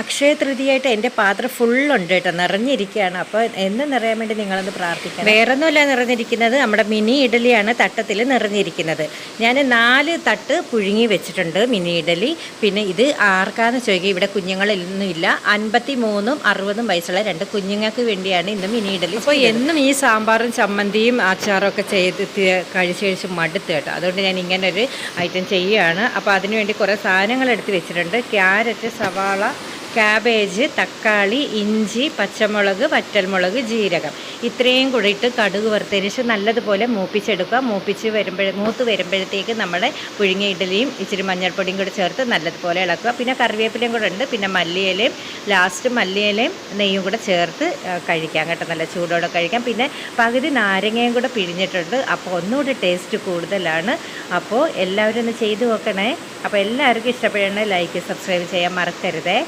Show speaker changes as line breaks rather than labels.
അക്ഷയ തൃതിയായിട്ട് എന്റെ പാത്രം ഫുള്ളുണ്ട് കേട്ടോ. നിറഞ്ഞിരിക്കുകയാണ്. അപ്പോൾ എന്ന് നിറയാൻ വേണ്ടി നിങ്ങളൊന്ന് പ്രാർത്ഥിക്കണം. വേറൊന്നുമല്ല നിറഞ്ഞിരിക്കുന്നത്. നമ്മുടെ മിനി ഇഡലിയാണ് തട്ടത്തിൽ നിറഞ്ഞിരിക്കുന്നത്. ഞാൻ നാല് തട്ട് പുഴുങ്ങി വെച്ചിട്ടുണ്ട് മിനി ഇഡലി. പിന്നെ ഇത് ആർക്കാന്ന് ചോദിക്കുക. ഇവിടെ കുഞ്ഞുങ്ങളൊന്നും ഇല്ല. അൻപത്തി മൂന്നും അറുപതും വയസ്സുള്ള രണ്ട് കുഞ്ഞുങ്ങൾക്ക് വേണ്ടിയാണ് ഇന്ന് മിനി ഇഡലി അപ്പോൾ എന്നും ഈ സാമ്പാറും ചമ്മന്തിയും അച്ചാറും ഒക്കെ ചെയ്ത് കഴിച്ച് കഴിച്ച് മടുത്ത് കേട്ടോ. അതുകൊണ്ട് ഞാൻ ഇങ്ങനെ ഒരു ഐറ്റം ചെയ്യുകയാണ്. അപ്പോൾ അതിനുവേണ്ടി കുറേ സാധനങ്ങൾ എടുത്ത് വെച്ചിട്ടുണ്ട്. ക്യാരറ്റ് സവാള ക്യാബേജ് തക്കാളി ഇഞ്ചി പച്ചമുളക് വറ്റൽമുളക് ജീരകം. ഇത്രയും കൂടി ഇട്ട് കടുക് വറുത്തരിച്ച് നല്ലതുപോലെ മൂപ്പിച്ചെടുക്കുക. മൂപ്പിച്ച് വരുമ്പോഴേ മൂത്ത് വരുമ്പോഴത്തേക്ക് നമ്മുടെ പുഴുങ്ങിയ ഇഡലിയും ഇച്ചിരി മഞ്ഞൾപ്പൊടിയും കൂടി ചേർത്ത് നല്ലതുപോലെ ഇളക്കുക. പിന്നെ കറിവേപ്പിലയും കൂടെ ഉണ്ട്. പിന്നെ മല്ലിയിലയും ലാസ്റ്റ് മല്ലിയിലയും നെയ്യും കൂടെ ചേർത്ത് കഴിക്കാം കേട്ടോ. നല്ല ചൂടോടെ കഴിക്കാം. പിന്നെ പകുതി നാരങ്ങയും കൂടെ പിഴിഞ്ഞിട്ടുണ്ട്. അപ്പോൾ ഒന്നുകൂടി ടേസ്റ്റ് കൂടുതലാണ്. അപ്പോൾ എല്ലാവരും ഒന്ന് ചെയ്തു നോക്കണേ. അപ്പോൾ എല്ലാവർക്കും ഇഷ്ടപ്പെടണേ ലൈക്ക് സബ്സ്ക്രൈബ് ചെയ്യാൻ മറക്കരുതേ.